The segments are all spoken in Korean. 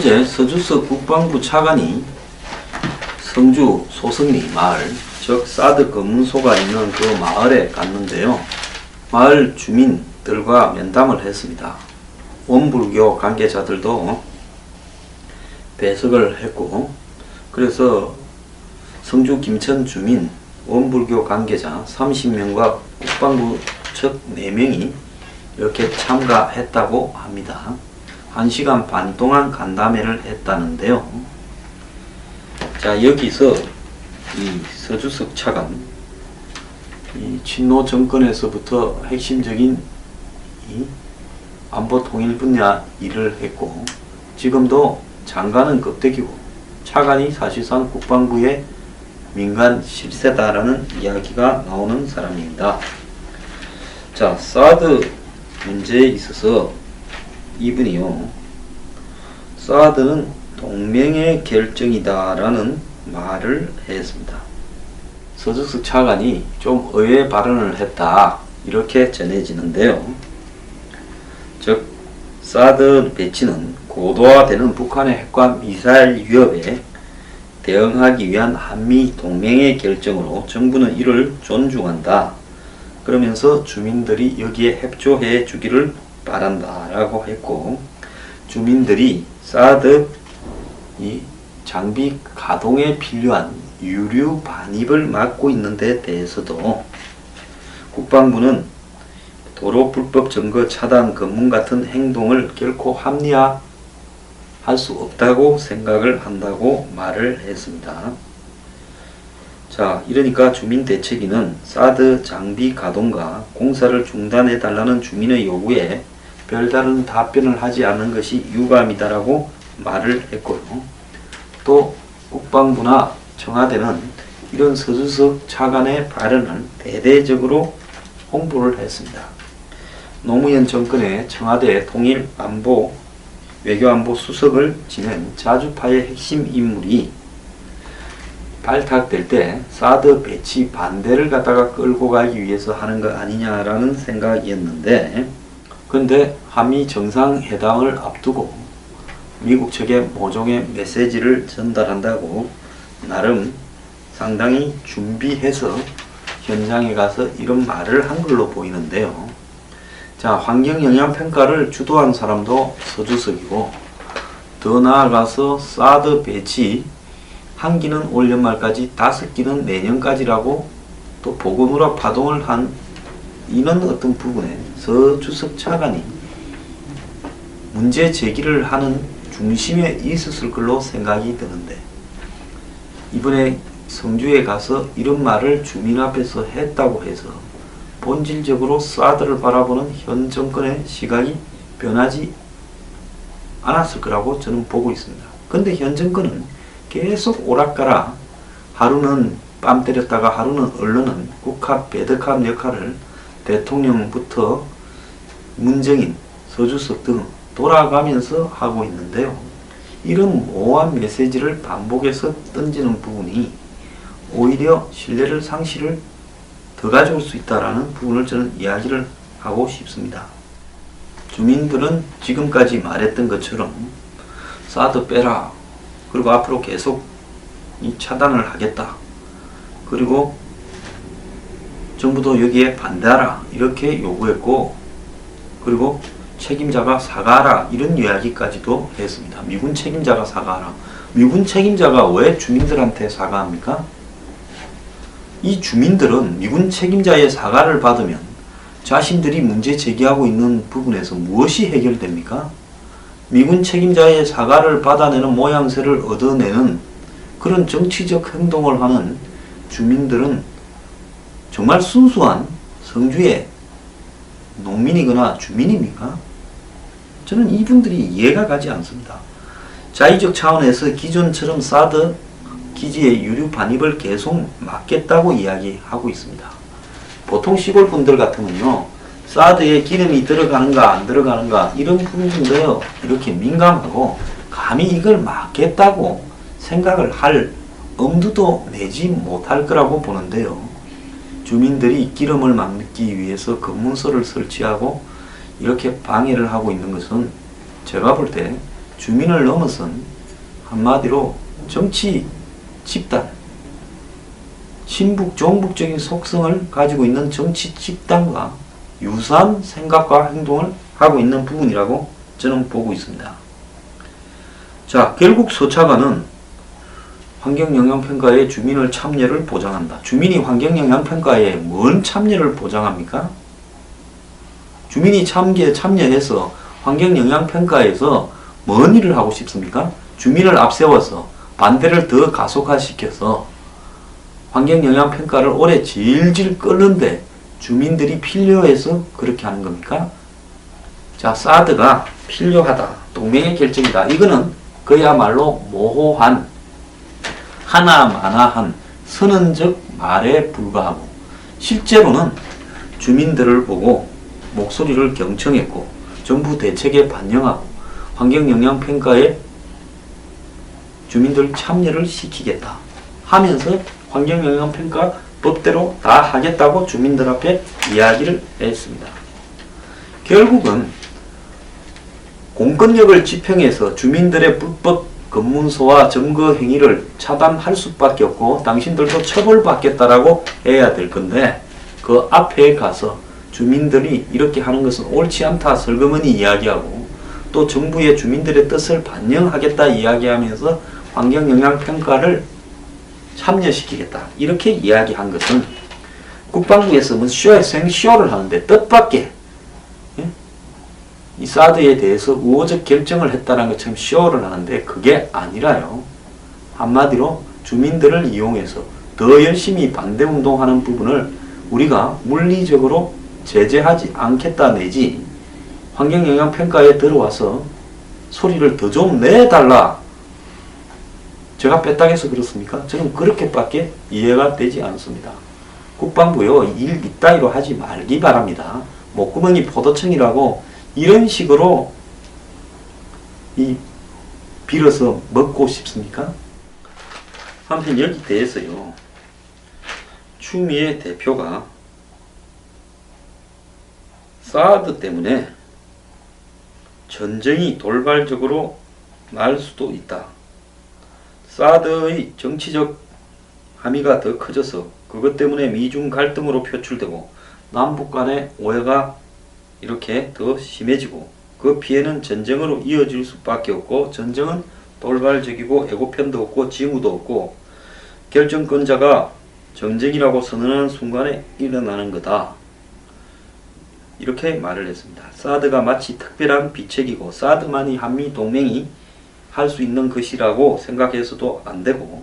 어제 서주서 국방부 차관이 성주 소성리 마을, 즉 사드 검문소가 있는 그 마을에 갔는데요. 마을 주민들과 면담을 했습니다. 원불교 관계자들도 배석을 했고, 그래서 성주 김천 주민 원불교 관계자 30명과 국방부 측 4명이 이렇게 참가했다고 합니다. 1시간 반 동안 간담회를 했다는데요. 자, 여기서 이 서주석 차관, 이 친노 정권에서부터 핵심적인 이 안보 통일 분야 일을 했고, 지금도 장관은 겁대기고, 차관이 사실상 국방부의 민간 실세다라는 이야기가 나오는 사람입니다. 자, 사드 문제에 있어서 이분이요. 사드는 동맹의 결정이다라는 말을 했습니다. 서주석 차관이 좀 의외 발언을 했다. 이렇게 전해지는데요. 즉, 사드 배치는 고도화되는 북한의 핵과 미사일 위협에 대응하기 위한 한미 동맹의 결정으로 정부는 이를 존중한다. 그러면서 주민들이 여기에 협조해 주기를 바란다라고 했고 주민들이 사드 이 장비 가동에 필요한 유류 반입을 막고 있는 데 대해서도 국방부는 도로 불법 점거 차단 검문 같은 행동을 결코 합리화 할 수 없다고 생각을 한다고 말을 했습니다. 자, 이러니까 주민 대책위는 사드 장비 가동과 공사를 중단해 달라는 주민의 요구에 별다른 답변을 하지 않는 것이 유감이다라고 말을 했고요. 또 국방부나 청와대는 이런 서주석 차관의 발언을 대대적으로 홍보를 했습니다. 노무현 정권의 청와대 통일 안보 외교안보 수석을 지낸 자주파의 핵심 인물이 발탁될 때 사드 배치 반대를 갖다가 끌고 가기 위해서 하는 거 아니냐라는 생각이었는데 근데 한미 정상회담을 앞두고 미국 측에 모종의 메시지를 전달한다고 나름 상당히 준비해서 현장에 가서 이런 말을 한 걸로 보이는데요. 자, 환경영향평가를 주도한 사람도 서주석이고 더 나아가서 사드 배치 한 기는 올 연말까지 다섯 기는 내년까지라고 또 보건우라 파동을 한 이런 어떤 부분에 서주석 차관이 문제 제기를 하는 중심에 있었을 걸로 생각이 드는데 이번에 성주에 가서 이런 말을 주민 앞에서 했다고 해서 본질적으로 사드를 바라보는 현 정권의 시각이 변하지 않았을 거라고 저는 보고 있습니다. 근데 현 정권은 계속 오락가락 하루는 뺨 때렸다가 하루는 언론은 국합, 배덕합 역할을 대통령부터 문정인, 서주석 등 돌아가면서 하고 있는데요. 이런 모호한 메시지를 반복해서 던지는 부분이 오히려 신뢰를 상실을 더 가져올 수 있다라는 부분을 저는 이야기를 하고 싶습니다. 주민들은 지금까지 말했던 것처럼 사드 빼라. 그리고 앞으로 계속 이 차단을 하겠다. 그리고 정부도 여기에 반대하라. 이렇게 요구했고, 그리고 책임자가 사과하라. 이런 이야기까지도 했습니다. 미군 책임자가 사과하라. 미군 책임자가 왜 주민들한테 사과합니까? 이 주민들은 미군 책임자의 사과를 받으면 자신들이 문제 제기하고 있는 부분에서 무엇이 해결됩니까? 미군 책임자의 사과를 받아내는 모양새를 얻어내는 그런 정치적 행동을 하는 주민들은 정말 순수한 성주의 농민이거나 주민입니까? 저는 이분들이 이해가 가지 않습니다. 자의적 차원에서 기존처럼 사드 기지의 유류 반입을 계속 막겠다고 이야기하고 있습니다. 보통 시골 분들 같으면요, 사드에 기름이 들어가는가 안 들어가는가 이런 부분도요 이렇게 민감하고 감히 이걸 막겠다고 생각을 할 엄두도 내지 못할 거라고 보는데요. 주민들이 기름을 막기 위해서 검문소를 설치하고 이렇게 방해를 하고 있는 것은 제가 볼 때 주민을 넘어선 한마디로 정치 집단, 친북 종북적인 속성을 가지고 있는 정치 집단과 유사한 생각과 행동을 하고 있는 부분이라고 저는 보고 있습니다. 자, 결국 소차관은 환경영향평가에 주민을 참여를 보장한다. 주민이 환경영향평가에 뭔 참여를 보장합니까? 주민이 참여, 참여해서 환경영향평가에서 뭔 일을 하고 싶습니까? 주민을 앞세워서 반대를 더 가속화시켜서 환경영향평가를 오래 질질 끌는데 주민들이 필요해서 그렇게 하는 겁니까? 자, 사드가 필요하다. 동맹의 결정이다. 이거는 그야말로 모호한 하나 마나한 선언적 말에 불과하고 실제로는 주민들을 보고 목소리를 경청했고 정부 대책에 반영하고 환경영향평가에 주민들 참여를 시키겠다 하면서 환경영향평가 법대로 다 하겠다고 주민들 앞에 이야기를 했습니다. 결국은 공권력을 집행해서 주민들의 불법 검문소와 점거 행위를 차단할 수밖에 없고 당신들도 처벌받겠다라고 해야 될 건데 그 앞에 가서 주민들이 이렇게 하는 것은 옳지 않다 설거머니 이야기하고 또 정부의 주민들의 뜻을 반영하겠다 이야기하면서 환경영향평가를 참여시키겠다 이렇게 이야기한 것은 국방부에서 뭐 쇼에 생쇼를 하는데 뜻밖의 예? 이 사드에 대해서 우호적 결정을 했다는 것처럼 쇼를 하는데 그게 아니라요. 한마디로 주민들을 이용해서 더 열심히 반대 운동하는 부분을 우리가 물리적으로 제재하지 않겠다 내지 환경영향평가에 들어와서 소리를 더 좀 내달라. 제가 뺐다해서 그렇습니까? 저는 그렇게밖에 이해가 되지 않습니다. 국방부요, 일 이따위로 하지 말기 바랍니다. 목구멍이 포도청이라고 이런 식으로 이 빌어서 먹고 싶습니까? 한편 여기 대해서요. 추미애 대표가 사드 때문에 전쟁이 돌발적으로 날 수도 있다. 사드의 정치적 함의가 더 커져서 그것 때문에 미중 갈등으로 표출되고 남북 간의 오해가 이렇게 더 심해지고 그 피해는 전쟁으로 이어질 수밖에 없고 전쟁은 돌발적이고 애고편도 없고 징후도 없고 결정권자가 전쟁이라고 선언하는 순간에 일어나는 거다. 이렇게 말을 했습니다. 사드가 마치 특별한 비책이고 사드만이 한미 동맹이 할 수 있는 것이라고 생각해서도 안 되고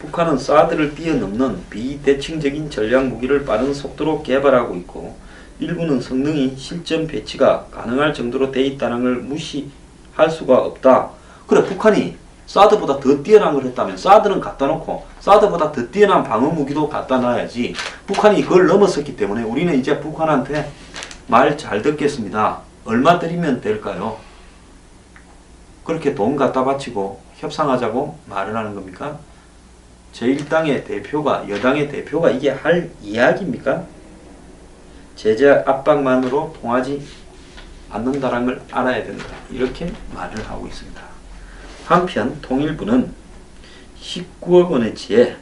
북한은 사드를 뛰어넘는 비대칭적인 전략 무기를 빠른 속도로 개발하고 있고 일부는 성능이 실전 배치가 가능할 정도로 돼 있다는 걸 무시할 수가 없다. 그래 북한이 사드보다 더 뛰어난 걸 했다면 사드는 갖다 놓고 사드보다 더 뛰어난 방어 무기도 갖다 놔야지 북한이 그걸 넘어섰기 때문에 우리는 이제 북한한테 말 잘 듣겠습니다. 얼마 드리면 될까요? 그렇게 돈 갖다 바치고 협상하자고 말을 하는 겁니까? 제1당의 대표가 여당의 대표가 이게 할 이야기입니까? 제재 압박만으로 통하지 않는다는 걸 알아야 된다. 이렇게 말을 하고 있습니다. 한편 통일부는 19억 원어치의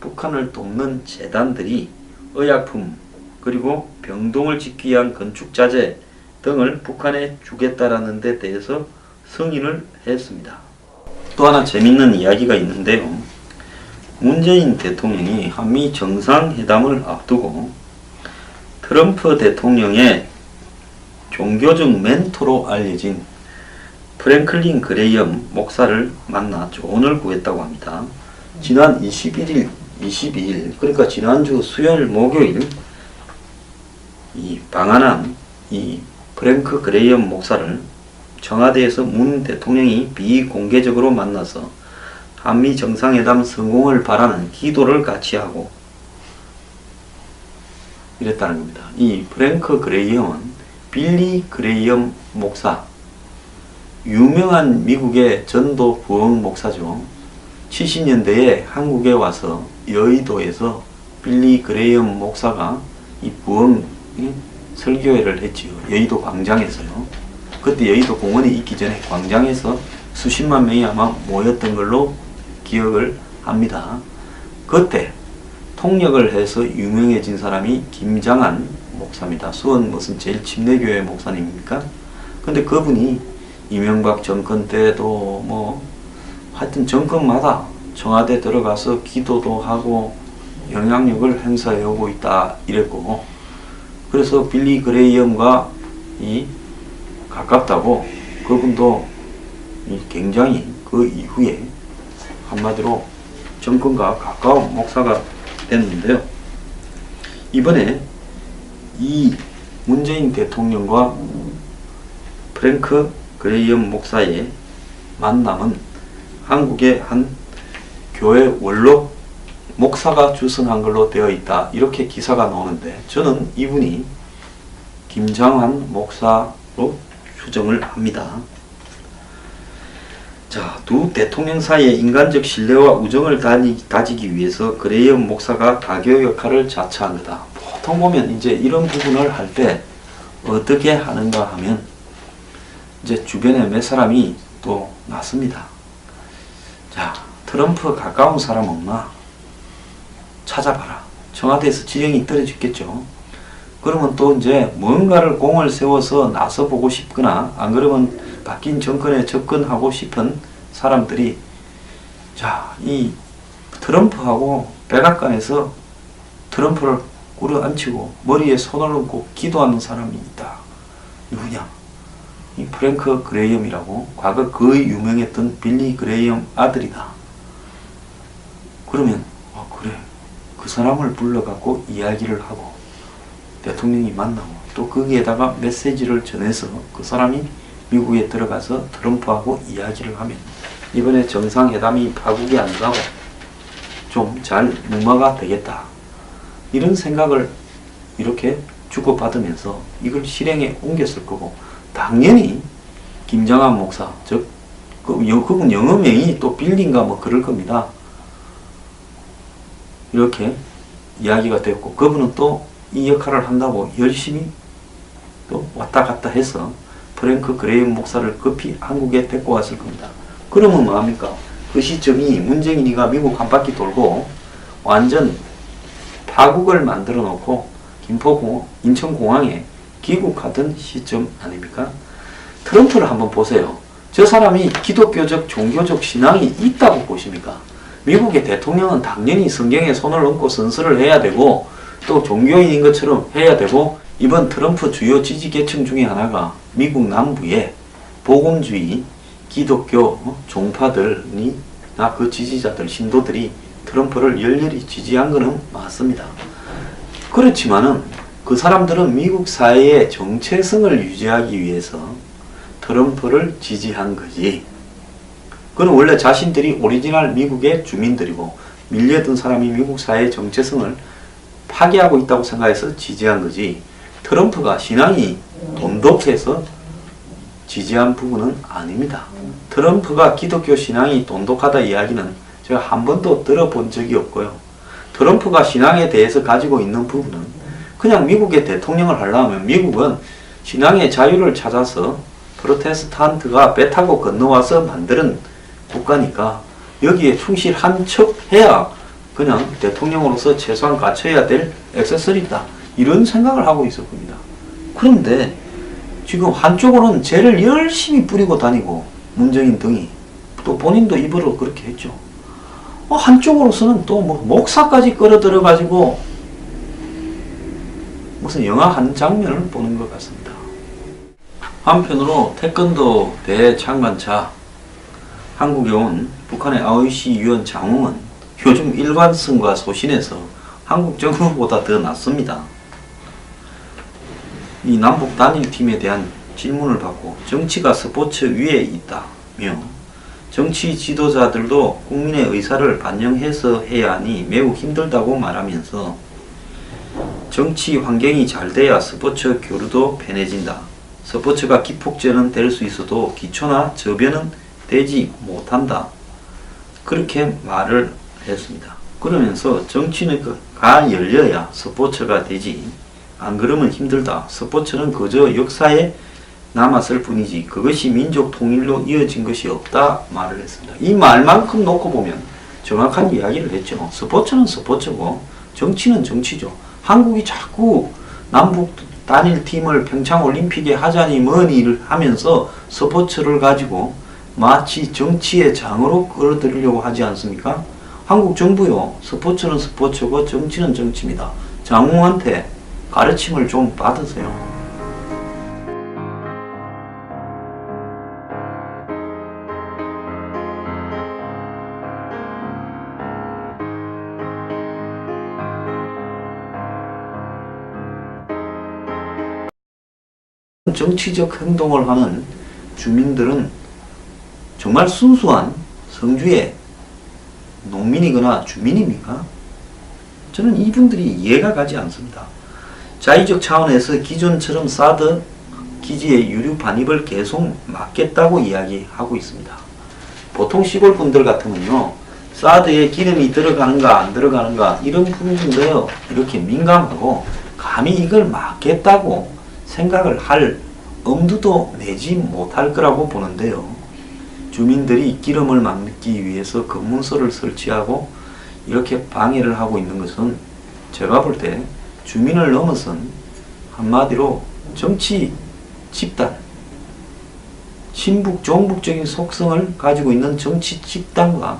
북한을 돕는 재단들이 의약품 그리고 병동을 짓기 위한 건축자재 등을 북한에 주겠다라는 데 대해서 승인을 했습니다. 또 하나 재밌는 이야기가 있는데요. 문재인 대통령이 한미 정상회담을 앞두고 트럼프 대통령의 종교적 멘토로 알려진 프랭클린 그레이엄 목사를 만나 조언을 구했다고 합니다. 지난 21일, 22일, 그러니까 지난주 수요일, 목요일 이 방한한 이 프랭크 그레이엄 목사를 청와대에서 문 대통령이 비공개적으로 만나서 한미 정상회담 성공을 바라는 기도를 같이 하고 이랬다는 겁니다. 이 프랭크 그레이엄은 빌리 그레이엄 목사, 유명한 미국의 전도 부흥 목사죠. 70년대에 한국에 와서 여의도에서 빌리 그레이엄 목사가 이 부흥 이 설교회를 했지요. 여의도 광장에서요. 그때 여의도 공원이 있기 전에 광장에서 수십만 명이 아마 모였던 걸로 기억을 합니다. 그때 통역을 해서 유명해진 사람이 김장한 목사입니다. 수원 무슨 제일 침례교회 목사님입니까? 근데 그분이 이명박 정권 때도 뭐 하여튼 정권마다 청와대 들어가서 기도도 하고 영향력을 행사해 오고 있다 이랬고 그래서 빌리 그레이엄과 이 가깝다고 그분도 이 굉장히 그 이후에 한마디로 정권과 가까운 목사가 됐는데요. 이번에 이 문재인 대통령과 프랭크 그레이엄 목사의 만남은 한국의 한 교회 원로 목사가 주선한 걸로 되어 있다. 이렇게 기사가 나오는데 저는 이분이 김장한 목사로 추정을 합니다. 자, 두 대통령 사이의 인간적 신뢰와 우정을 다니, 다지기 위해서 그레이엄 목사가 가교 역할을 자처한 거다. 보통 보면 이제 이런 부분을 할 때 어떻게 하는가 하면 이제 주변에 몇 사람이 또 났습니다. 자, 트럼프 가까운 사람 없나? 찾아봐라. 청와대에서 지령이 떨어졌겠죠. 그러면 또 이제 뭔가를 공을 세워서 나서 보고 싶거나 안 그러면 바뀐 정권에 접근하고 싶은 사람들이 자, 이 트럼프하고 백악관에서 트럼프를 꿇어 앉히고 머리에 손을 얹고 기도하는 사람이 있다. 누구냐? 이 프랭크 그레이엄이라고 과거 그 유명했던 빌리 그레이엄 아들이다. 그러면 아 그래 그 사람을 불러갖고 이야기를 하고 대통령이 만나고 또 거기에다가 메시지를 전해서 그 사람이 미국에 들어가서 트럼프하고 이야기를 하면 이번에 정상회담이 파국이 안 가고 좀 잘 무마가 되겠다. 이런 생각을 이렇게 주고받으면서 이걸 실행에 옮겼을 거고 당연히 김정한 목사 즉 그, 여- 그분 영어명이 또 빌린가 뭐 그럴 겁니다. 이렇게 이야기가 됐고 그분은 또 이 역할을 한다고 열심히 또 왔다 갔다 해서 프랭크 그레이엄 목사를 급히 한국에 데리고 왔을 겁니다. 그러면 뭐합니까? 그 시점이 문재인이가 미국 한 바퀴 돌고 완전 파국을 만들어 놓고 김포공항, 인천공항에 귀국하던 시점 아닙니까? 트럼프를 한번 보세요. 저 사람이 기독교적, 종교적 신앙이 있다고 보십니까? 미국의 대통령은 당연히 성경에 손을 얹고 선서를 해야 되고 또 종교인인 것처럼 해야 되고 이번 트럼프 주요 지지 계층 중에 하나가 미국 남부의 복음주의 기독교 어, 종파들이 나 그 지지자들 신도들이 트럼프를 열렬히 지지한 것은 맞습니다. 그렇지만은 그 사람들은 미국 사회의 정체성을 유지하기 위해서 트럼프를 지지한 거지. 그는 원래 자신들이 오리지널 미국의 주민들이고 밀려든 사람이 미국 사회의 정체성을 파괴하고 있다고 생각해서 지지한 거지. 트럼프가 신앙이 돈독해서 지지한 부분은 아닙니다. 트럼프가 기독교 신앙이 돈독하다 이야기는 제가 한 번도 들어본 적이 없고요. 트럼프가 신앙에 대해서 가지고 있는 부분은 그냥 미국의 대통령을 하려면 미국은 신앙의 자유를 찾아서 프로테스탄트가 배 타고 건너와서 만드는 국가니까 여기에 충실한 척 해야 그냥 대통령으로서 최소한 갖춰야 될 액세서리다. 이런 생각을 하고 있을 겁니다. 그런데 지금 한쪽으로는 죄를 열심히 뿌리고 다니고 문재인 등이 또 본인도 입으로 그렇게 했죠. 어, 한쪽으로서는 또 뭐 목사까지 끌어들여 가지고 무슨 영화 한 장면을 보는 것 같습니다. 한편으로 태권도 대장관차 한국에 온 북한의 아오이시 유엔 장웅은 요즘 일관성과 소신에서 한국 정부보다 더 낫습니다. 이 남북 단일팀에 대한 질문을 받고 정치가 스포츠 위에 있다며 정치 지도자들도 국민의 의사를 반영해서 해야 하니 매우 힘들다고 말하면서 정치 환경이 잘 돼야 스포츠 교류도 편해진다. 스포츠가 기폭제는 될 수 있어도 기초나 저변은 되지 못한다. 그렇게 말을 했습니다. 그러면서 정치가 열려야 스포츠가 되지. 안 그러면 힘들다. 스포츠는 그저 역사의 남았을 뿐이지 그것이 민족 통일로 이어진 것이 없다 말을 했습니다. 이 말만큼 놓고 보면 정확한 이야기를 했죠. 스포츠는 스포츠고 정치는 정치죠. 한국이 자꾸 남북 단일 팀을 평창 올림픽에 하자니 뭐니를 하면서 스포츠를 가지고 마치 정치의 장으로 끌어들이려고 하지 않습니까? 한국 정부요 스포츠는 스포츠고 정치는 정치입니다. 장웅한테 가르침을 좀 받으세요. 정치적 행동을 하는 주민들은 정말 순수한 성주의 농민이거나 주민입니까? 저는 이분들이 이해가 가지 않습니다. 자의적 차원에서 기존처럼 사드 기지의 유류 반입을 계속 막겠다고 이야기하고 있습니다. 보통 시골 분들 같으면요, 사드에 기름이 들어가는가 안 들어가는가 이런 부분인데요, 이렇게 민감하고 감히 이걸 막겠다고 생각을 할 엄두도 내지 못할 거라고 보는데요. 주민들이 기름을 막기 위해서 검문소를 설치하고 이렇게 방해를 하고 있는 것은 제가 볼때 주민을 넘어선 한마디로 정치 집단, 신북 종북적인 속성을 가지고 있는 정치 집단과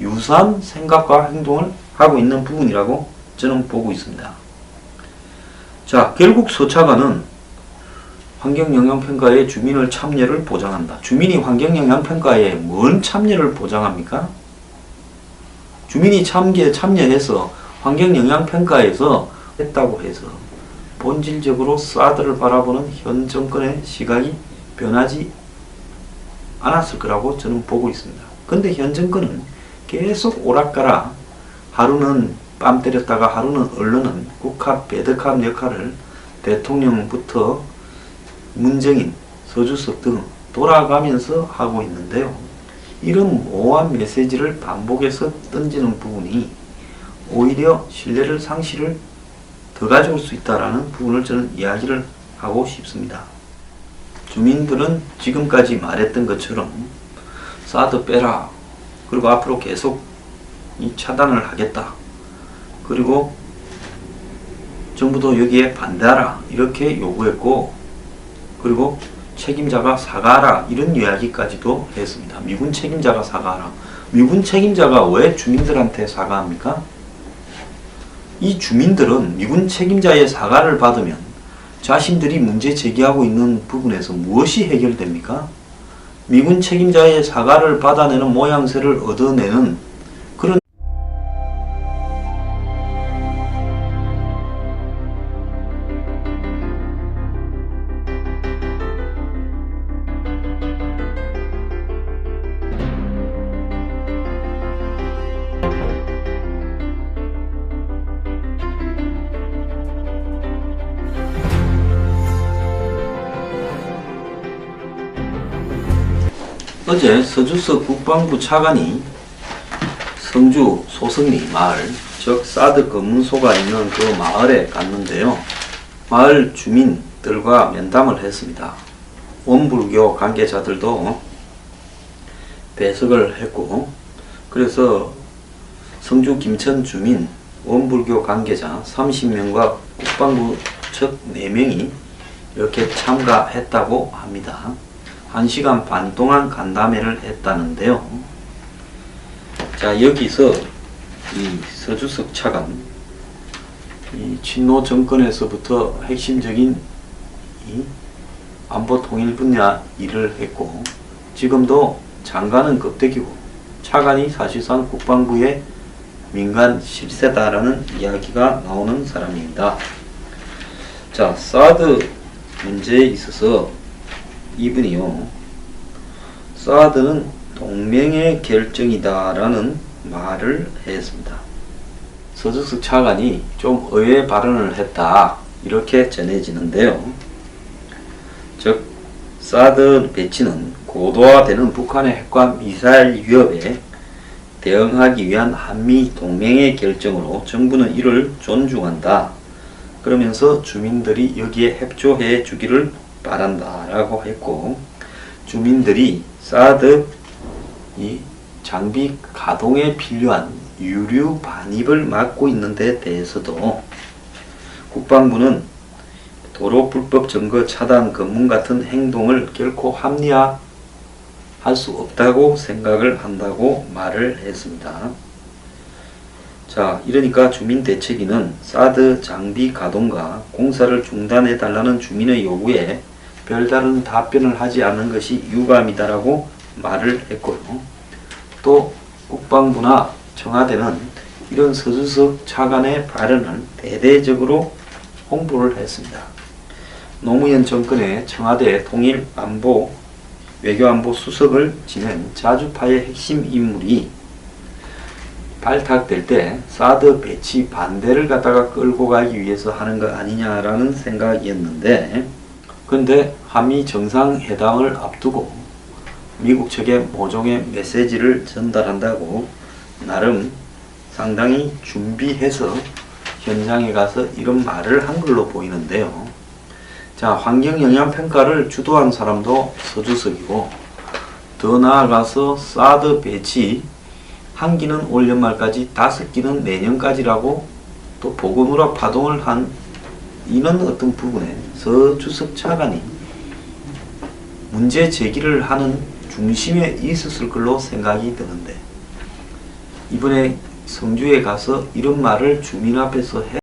유사한 생각과 행동을 하고 있는 부분이라고 저는 보고 있습니다. 자, 결국 서차관은 환경영향평가에 주민을 참여를 보장한다. 주민이 환경영향평가에 뭔 참여를 보장합니까? 주민이 참여, 참여해서 환경영향평가에서 했다고 해서 본질적으로 사드를 바라보는 현 정권의 시각이 변하지 않았을 거라고 저는 보고 있습니다. 근데 현 정권은 계속 오락가락 하루는 뺨 때렸다가 하루는 언론은 국합, 배드캅 역할을 대통령부터 문정인, 서주석 등 돌아가면서 하고 있는데요. 이런 모호한 메시지를 반복해서 던지는 부분이 오히려 신뢰를 상실을 더 가져올 수 있다라는 부분을 저는 이야기를 하고 싶습니다. 주민들은 지금까지 말했던 것처럼 사드 빼라. 그리고 앞으로 계속 이 차단을 하겠다. 그리고 정부도 여기에 반대하라. 이렇게 요구했고 그리고 책임자가 사과하라 이런 이야기까지도 했습니다. 미군 책임자가 사과하라. 미군 책임자가 왜 주민들한테 사과합니까? 이 주민들은 미군 책임자의 사과를 받으면 자신들이 문제 제기하고 있는 부분에서 무엇이 해결됩니까? 미군 책임자의 사과를 받아내는 모양새를 얻어내는 어제 서주서 국방부 차관이 성주 소성리 마을, 즉 사드 검문소가 있는 그 마을에 갔는데요. 마을 주민들과 면담을 했습니다. 원불교 관계자들도 배석을 했고, 그래서 성주 김천 주민 원불교 관계자 30명과 국방부 측 4명이 이렇게 참가했다고 합니다. 1시간 반 동안 간담회를 했다는데요. 자, 여기서 이 서주석 차관, 이 친노 정권에서부터 핵심적인 이 안보 통일 분야 일을 했고, 지금도 장관은 겁대기고, 차관이 사실상 국방부의 민간 실세다라는 이야기가 나오는 사람입니다. 자, 사드 문제에 있어서 이분이요. 사드는 동맹의 결정이다라는 말을 했습니다. 서주석 차관이 좀 의외 발언을 했다. 이렇게 전해지는데요. 즉, 사드 배치는 고도화되는 북한의 핵과 미사일 위협에 대응하기 위한 한미 동맹의 결정으로 정부는 이를 존중한다. 그러면서 주민들이 여기에 협조해 주기를 바란다라고 했고 주민들이 사드 이 장비 가동에 필요한 유류 반입을 막고 있는 데 대해서도 국방부는 도로 불법 점거 차단 검문 같은 행동을 결코 합리화할 수 없다고 생각을 한다고 말을 했습니다. 자, 이러니까 주민 대책위는 사드 장비 가동과 공사를 중단해 달라는 주민의 요구에 별다른 답변을 하지 않는 것이 유감이다라고 말을 했고요. 또 국방부나 청와대는 이런 서주석 차관의 발언을 대대적으로 홍보를 했습니다. 노무현 정권의 청와대 통일 안보 외교안보 수석을 지낸 자주파의 핵심 인물이 발탁될 때 사드 배치 반대를 갖다가 끌고 가기 위해서 하는 거 아니냐라는 생각이었는데 근데 한미 정상회담을 앞두고 미국 측에 모종의 메시지를 전달한다고 나름 상당히 준비해서 현장에 가서 이런 말을 한 걸로 보이는데요. 자, 환경 영향 평가를 주도한 사람도 서주석이고 더 나아가서 사드 배치 한 기는 올 연말까지 다섯 기는 내년까지라고 또 보건우라 파동을 한 이런 어떤 부분에 서주석 차관이 문제 제기를 하는 중심에 있었을 걸로 생각이 드는데 이번에 성주에 가서 이런 말을 주민 앞에서 해